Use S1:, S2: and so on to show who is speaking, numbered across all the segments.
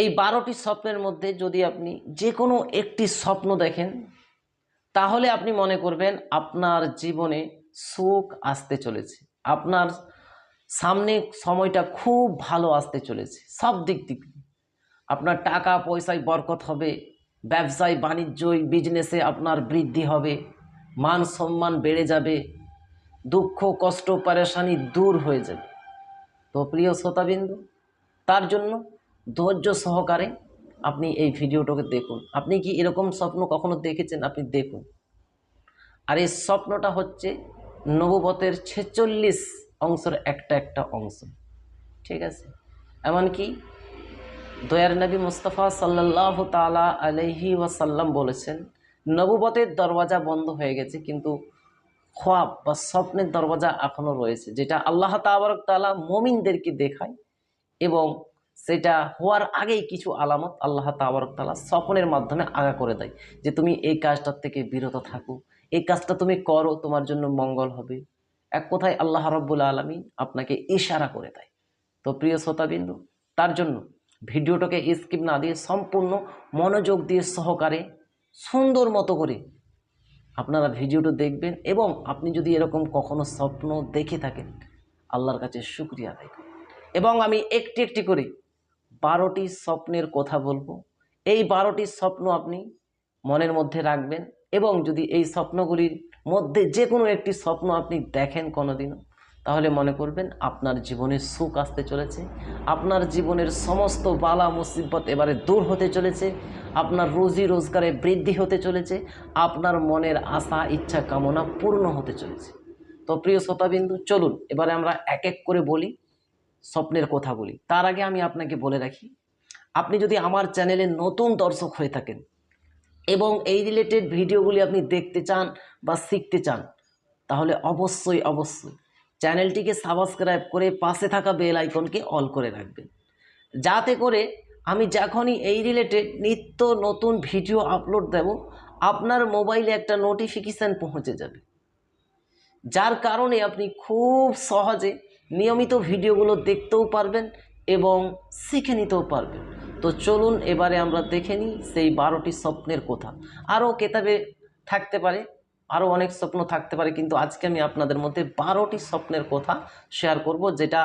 S1: এই বারোটি স্বপ্নের মধ্যে যদি আপনি যে কোনো একটি স্বপ্ন দেখেন, তাহলে আপনি মনে করবেন আপনার জীবনে সুখ আসতে চলেছে আপনার সামনে সময়টা খুব ভালো আসতে চলেছে, সব দিক দিক। আপনার টাকা পয়সায় বরকত হবে, ব্যবসায়, বাণিজ্যই বিজনেসে আপনার বৃদ্ধি হবে, মান সম্মান বেড়ে যাবে, দুঃখ, কষ্ট, পারেশানি দূর হয়ে যাবে তো প্রিয় শ্রোতাবিন্দু, তার জন্য ধৈর্য সহকারে আপনি এই ভিডিওটাকে দেখুন। আপনি কি এরকম স্বপ্ন কখনো দেখেছেন? আপনি দেখুন। আর এই স্বপ্নটা হচ্ছে নববতের ছেচল্লিশ অংশের একটা একটা অংশ। ঠিক আছে? এমনকি দয়ার নবী মুস্তফা সাল্লাহ তালা আলহি ওয়াসাল্লাম বলেছেন, নববতের দরওয়াজা বন্ধ হয়ে গেছে, কিন্তু খোয়াব বা স্বপ্নের দরওয়াজা এখনও রয়েছে, যেটা আল্লাহ তাবারক তালা মমিনদেরকে দেখায় এবং সেটা হওয়ার আগেই কিছু আলামত আল্লাহ তাবারক তালা স্বপ্নের মাধ্যমে আগা করে দেয় যে তুমি এই কাজটার থেকে বিরত থাকো। এই কাজটা তুমি করো, তোমার জন্য মঙ্গল হবে। এক কথায় আল্লাহ রব্বুল আলমী আপনাকে ইশারা করে দেয়। তো প্রিয় শ্রোতাবিন্দু, তার জন্য ভিডিওটাকে স্কিপ না দিয়ে সম্পূর্ণ মনোযোগ দিয়ে সহকারে সুন্দর মতো করে আপনারা ভিডিওটা দেখবেন এবং আপনি যদি এরকম কখনো স্বপ্ন দেখে থাকেন, আল্লাহর কাছে শুক্রিয়া আদায় এবং আমি একটি একটি করে বারোটি স্বপ্নের কথা বলব। এই বারোটি স্বপ্ন আপনি মনের মধ্যে রাখবেন এবং যদি এই স্বপ্নগুলির মধ্যে যে কোনো একটি স্বপ্ন আপনি দেখেন কোনোদিনও, তাহলে মনে করবেন আপনার জীবনে সুখ আসতে চলেছে, আপনার জীবনের সমস্ত বালা মুসিবত এবারে দূর হতে চলেছে, আপনার রুজি রোজগারে বৃদ্ধি হতে চলেছে, আপনার মনের আশা, ইচ্ছা, কামনা পূর্ণ হতে চলেছে। তো প্রিয় শ্রোতাবিন্দু, চলুন, এবারে আমরা এক এক করে বলি। স্বপ্নের কথা বলি। তার আগে আমি আপনাকে বলে রাখি, আপনি যদি আমার চ্যানেলে নতুন দর্শক হয়ে থাকেন এবং এই রিলেটেড ভিডিওগুলি আপনি দেখতে চান বা শিখতে চান, তাহলে অবশ্যই অবশ্যই চ্যানেলটিকে সাবস্ক্রাইব করে পাশে থাকা বেল আইকনকে অল করে রাখবেন। যাতে করে আমি যখনই এই রিলেটেড নিত্য নতুন ভিডিও আপলোড দেব, আপনার মোবাইলে একটা নোটিফিকেশান পৌঁছে যাবে। যার কারণে আপনি খুব সহজে নিয়মিত ভিডিওগুলো দেখতেও পারবেন এবং শিখে নিতেও পারবেন। তো চলুন এবারে আমরা দেখে নিই সেই বারোটি স্বপ্নের কথা। আরও কেতাবে থাকতে পারে, আরও অনেক স্বপ্ন থাকতে পারে, কিন্তু আজকে আমি আপনাদের মধ্যে বারোটি স্বপ্নের কথা শেয়ার করব, যেটা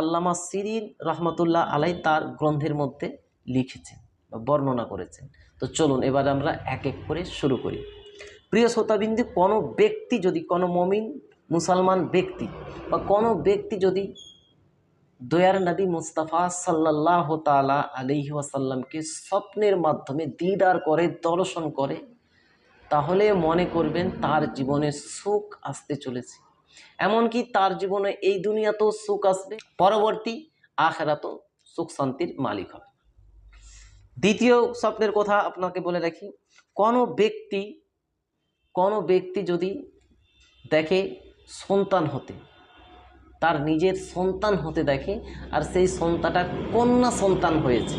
S1: আল্লামা সিরিন রহমতুল্লাহ আলাই তার গ্রন্থের মধ্যে লিখেছেন বা বর্ণনা করেছেন। তো চলুন এবার আমরা এক এক করে শুরু করি। প্রিয় শ্রোতাবিন্দু, কোনো ব্যক্তি যদি কোনো মমিন মুসলমান ব্যক্তি বা কোনো ব্যক্তি যদি দয়ার নবী মুস্তাফা সাল্লাহ তালা আলহি স্বপ্নের মাধ্যমে দিদার করে, দর্শন করে, তাহলে মনে করবেন তার জীবনে সুখ আসতে চলেছে। এমনকি তার জীবনে এই দুনিয়াতেও সুখ আসবে, পরবর্তী আখেরাতেও সুখ শান্তির মালিক হবে। দ্বিতীয় স্বপ্নের কথা আপনাকে বলে রাখি, কোনো ব্যক্তি কোনো ব্যক্তি যদি দেখে সন্তান হতে, তার নিজের সন্তান হতে দেখে, আর সেই সন্তানটা কন্যা সন্তান হয়েছে,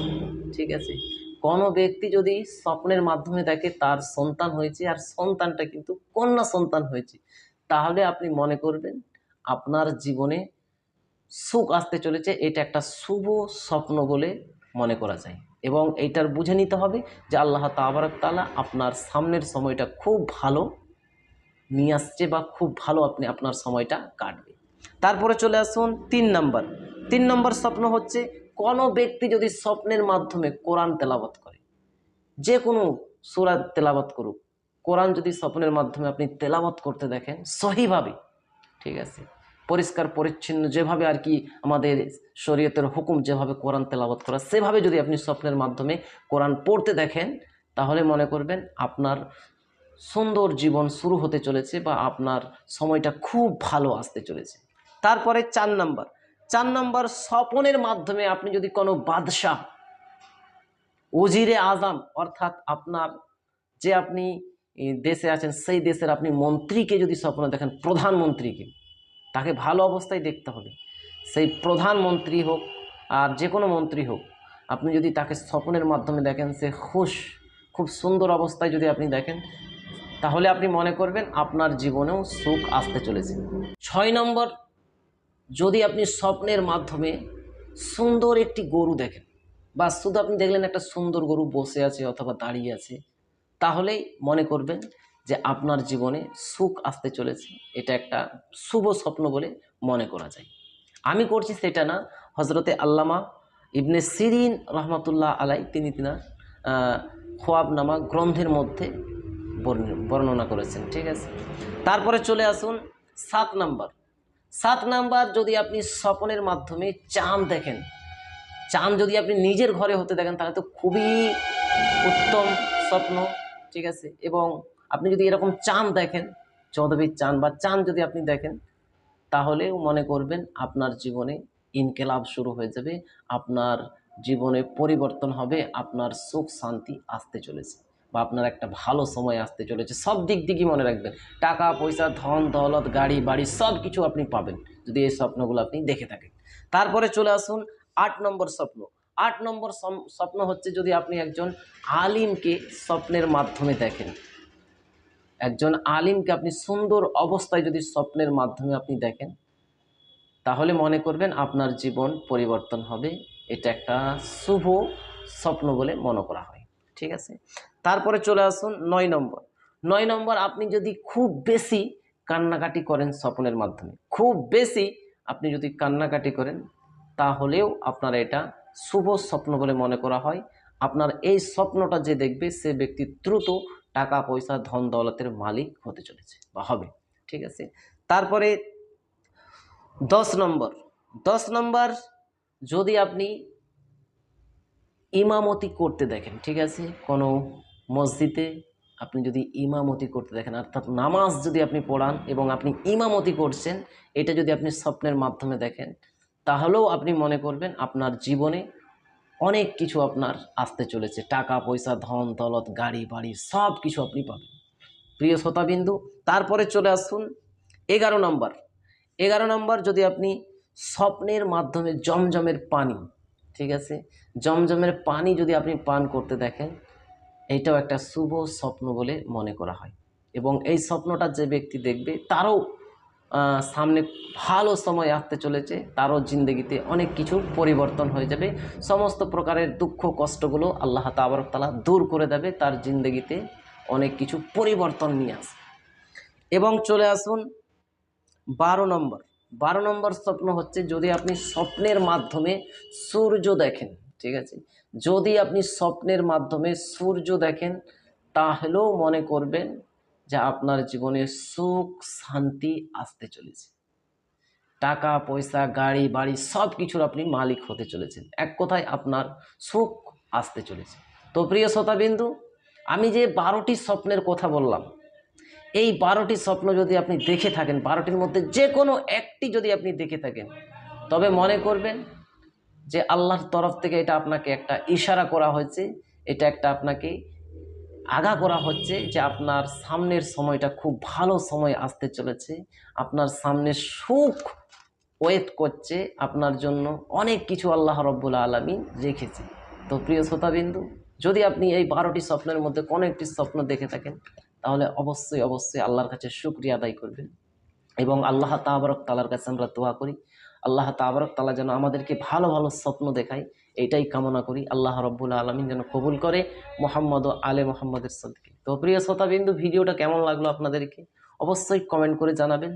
S1: ঠিক আছে? কোনো ব্যক্তি যদি স্বপ্নের মাধ্যমে দেখে তার সন্তান হয়েছে, আর সন্তানটা কিন্তু কন্যা সন্তান হয়েছে, তাহলে আপনি মনে করবেন আপনার জীবনে সুখ আসতে চলেছে, এটা একটা শুভ স্বপ্ন বলে মনে করা যায়। এবং এইটার বুঝে নিতে হবে যে আল্লাহ তাবারক তালা আপনার সামনের সময়টা খুব ভালো নিয়ে আসছে বা খুব ভালো আপনি আপনার সময়টা কাটবে। তারপরে চলে আসুন তিন নম্বর। তিন নম্বর স্বপ্ন হচ্ছে কোনো ব্যক্তি যদি স্বপ্নের মাধ্যমে কোরআন তেলাবত করে, যে কোনো সুরা তেলাবত করুক, কোরআন যদি স্বপ্নের মাধ্যমে আপনি তেলাবত করতে দেখেন সহিভাবে, ঠিক আছে, পরিষ্কার, পরিচ্ছন্ন, যেভাবে আর কি আমাদের শরীয়তের হুকুম যেভাবে কোরআন তেলাবত করা, সেভাবে যদি আপনি স্বপ্নের মাধ্যমে কোরআন পড়তে দেখেন, তাহলে মনে করবেন আপনার সুন্দর জীবন শুরু হতে চলেছে বা আপনার সময়টা খুব ভালো আসতে চলেছে। তারপরে চার নাম্বার। চার নাম্বার স্বপনের মাধ্যমে আপনি যদি কোনো বাদশাহ, ওজিরে আজম, অর্থাৎ আপনার যে আপনি দেশে আছেন, সেই দেশের আপনি মন্ত্রীকে যদি স্বপ্ন দেখেন, প্রধানমন্ত্রীকে, তাকে ভালো অবস্থায় দেখতে হবে। সেই প্রধানমন্ত্রী হোক আর যে কোনো মন্ত্রী হোক, আপনি যদি তাকে স্বপ্নের মাধ্যমে দেখেন, সে খুশ, খুব সুন্দর অবস্থায় যদি আপনি দেখেন তাহলে আপনি মনে করবেন আপনার জীবনেও সুখ আসতে চলেছে। ছয় নম্বর, যদি আপনি স্বপ্নের মাধ্যমে সুন্দর একটি গরু দেখেন, বা শুধু আপনি দেখলেন একটা সুন্দর গরু বসে আছে অথবা দাঁড়িয়ে আছে তাহলেই মনে করবেন যে আপনার জীবনে সুখ আসতে চলেছে। এটা একটা শুভ স্বপ্ন বলে মনে করা যায়। আমি করছি সেটা না হজরতে আল্লামা ইবনে সিরিন রহমতুল্লাহ আলাই তিনি তিনার খোয়াবনামা গ্রন্থের মধ্যে বর্ণনা করেছেন, ঠিক আছে? তারপরে চলে আসুন সাত নাম্বার। সাত নাম্বার যদি আপনি স্বপনের মাধ্যমে চাঁদ দেখেন, চাঁদ যদি আপনি নিজের ঘরে হতে দেখেন, তাহলে তো খুবই উত্তম স্বপ্ন, ঠিক আছে? এবং আপনি যদি এরকম চাঁদ দেখেন চৌধবীর চাঁদ বা চাঁদ যদি আপনি দেখেন তাহলেও মনে করবেন আপনার জীবনে ইনকেলাব শুরু হয়ে যাবে, আপনার জীবনে পরিবর্তন হবে, আপনার সুখ শান্তি আসতে চলেছে। বা আপনার একটা ভালো সময় আসতে চলেছে, সব দিক দিকই মনে রাখবেন। টাকা, পয়সা, ধন, দৌলত, গাড়ি, বাড়ি, সব কিছু আপনি পাবেন, যদি এই স্বপ্নগুলো আপনি দেখে থাকেন। তারপরে চলে আসুন আট নম্বর স্বপ্ন। আট নম্বর স্বপ্ন হচ্ছে যদি আপনি একজন আলিমকে স্বপ্নের মাধ্যমে দেখেন। একজন আলিমকে আপনি সুন্দর অবস্থায় যদি স্বপ্নের মাধ্যমে আপনি দেখেন, তাহলে মনে করবেন আপনার জীবন পরিবর্তন হবে। এটা একটা শুভ স্বপ্ন বলে মনে করা হয়। ঠিক আছে? তারপরে চলে আসুন নয় নম্বর। নয় নম্বর, আপনি যদি খুব বেশি কান্নাকাটি করেন স্বপ্নের মাধ্যমে, খুব বেশি আপনি যদি কান্নাকাটি করেন, তাহলেও আপনার এটা শুভ স্বপ্ন বলে মনে করা হয়। আপনার এই স্বপ্নটা যে দেখবে, সে ব্যক্তি দ্রুত টাকা, পয়সা, ধন, দৌলতের মালিক হতে চলেছে বা হবে, ঠিক আছে? তারপরে দশ নম্বর। দশ নম্বর, যদি আপনি ইমামতি করতে দেখেন, ঠিক আছে? কোনো মসজিদে আপনি যদি ইমামতি করতে দেখেন, অর্থাৎ নামাজ যদি আপনি পড়ান এবং আপনি ইমামতি করছেন, এটা যদি আপনি স্বপ্নের মাধ্যমে দেখেন, তাহলেও আপনি মনে করবেন আপনার জীবনে অনেক কিছু আপনার আসতে চলেছে। টাকা, পয়সা, ধন, দৌলত, গাড়ি, বাড়ি, সব কিছু আপনি পাবেন। প্রিয় শ্রোতাবিন্দু, তারপরে চলে আসুন এগারো নম্বর। এগারো নম্বর, যদি আপনি স্বপ্নের মাধ্যমে জমজমের পানি, ঠিক আছে? জমজমের পানি যদি আপনি পান করতে দেখেন এইটাও একটা শুভ স্বপ্ন বলে মনে করা হয়। এবং এই স্বপ্নটা যে ব্যক্তি দেখবে, তারও সামনে ভালো সময় আসতে চলেছে, তারও জিন্দগিতে অনেক কিছু পরিবর্তন হয়ে যাবে। সমস্ত প্রকারের দুঃখ, কষ্টগুলো আল্লাহ তাবরকতালা দূর করে দেবে, তার জিন্দগিতে অনেক কিছু পরিবর্তন নিয়ে আসবে। এবং চলে আসুন বারো নম্বর। বারো নম্বর স্বপ্ন হচ্ছে, যদি আপনি স্বপ্নের মাধ্যমে সূর্য দেখেন ঠিক আছে? যদি আপনি স্বপ্নের মাধ্যমে সূর্য দেখেন, তাহলেও মনে করবেন যে আপনার জীবনে সুখ, শান্তি আসতে চলেছে। টাকা, পয়সা, গাড়ি, বাড়ি সব কিছুর আপনি মালিক হতে চলেছেন। এক কথায় আপনার সুখ আসতে চলেছে। তো প্রিয় শ্রোতাবিন্দু, আমি যে বারোটি স্বপ্নের কথা বললাম, এই বারোটি স্বপ্ন যদি আপনি দেখে থাকেন, বারোটির মধ্যে যে কোনো একটি যদি আপনি দেখে থাকেন, তবে মনে করবেন যে আল্লাহর তরফ থেকে এটা আপনাকে একটা ইশারা করা হয়েছে, এটা একটা আপনাকে আগা করা হচ্ছে যে আপনার সামনের সময়টা খুব ভালো সময় আসতে চলেছে, আপনার সামনে সুখ ওয়েট করছে, আপনার জন্য অনেক কিছু আল্লাহ রব্বুল আলমিন রেখেছে। তো প্রিয় শ্রোতাবিন্দু, যদি আপনি এই বারোটি স্বপ্নের মধ্যে কোনো একটি স্বপ্ন দেখে থাকেন, তাহলে অবশ্যই অবশ্যই আল্লাহর কাছে শুক্রিয়া আদায় করবেন এবং আল্লাহ তাবারক তালার কাছে আমরা দোয়া করি। আল্লাহ তাবারক তালা যেন আমাদেরকে ভালো ভালো স্বপ্ন দেখায়, এটাই কামনা করি। আল্লাহ রব্বুল আলমিন যেন কবুল করে। মোহাম্মদ ও আলে মোহাম্মদের সদকে। তো প্রিয় শ্রোতাবিন্দু, ভিডিওটা কেমন লাগল আপনাদেরকে? অবশ্যই কমেন্ট করে জানাবেন।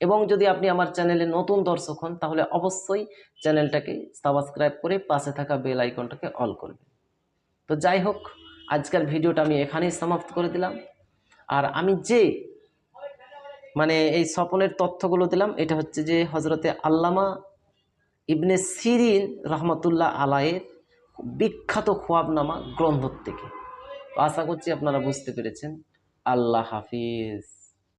S1: এবং যদি আপনি আমার চ্যানেলে নতুন দর্শক হন, তাহলে অবশ্যই চ্যানেলটাকে সাবস্ক্রাইব করে পাশে থাকা বেল আইকনটাকে অল করবেন। তো যাই হোক, আজকের ভিডিওটা আমি এখানেই সমাপ্ত করে দিলাম। আর আমি যে মানে এই স্বপনের তথ্যগুলো দিলাম। এটা হচ্ছে যে হজরতে আল্লামা ইবনে সিরিন রহমতুল্লাহ আলায়ের বিখ্যাত খোয়াবনামা গ্রন্থ থেকে। আশা করছি আপনারা বুঝতে পেরেছেন। আল্লাহ হাফিজ।